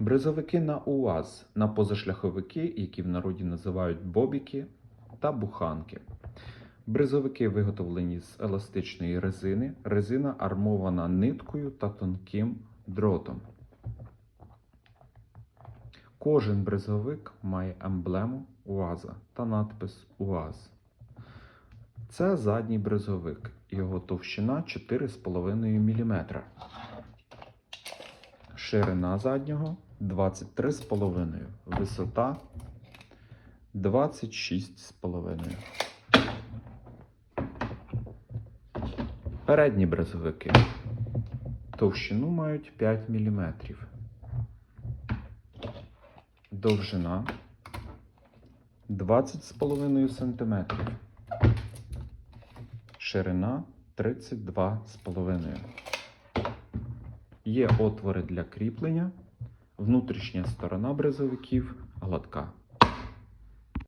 Бризовики на УАЗ на позашляховики, які в народі називають бобіки та буханки. Бризовики виготовлені з еластичної резини. Резина армована ниткою та тонким дротом. Кожен бризовик має емблему УАЗа та надпис УАЗ. Це задній бризовик. Його товщина 4,5 мм. Ширина заднього 23,5, висота 26,5. Передні бризовики товщину мають 5 мм. Довжина 20,5 см. Ширина 32,5 Є отвори для кріплення. Внутрішня сторона брезовиків гладка.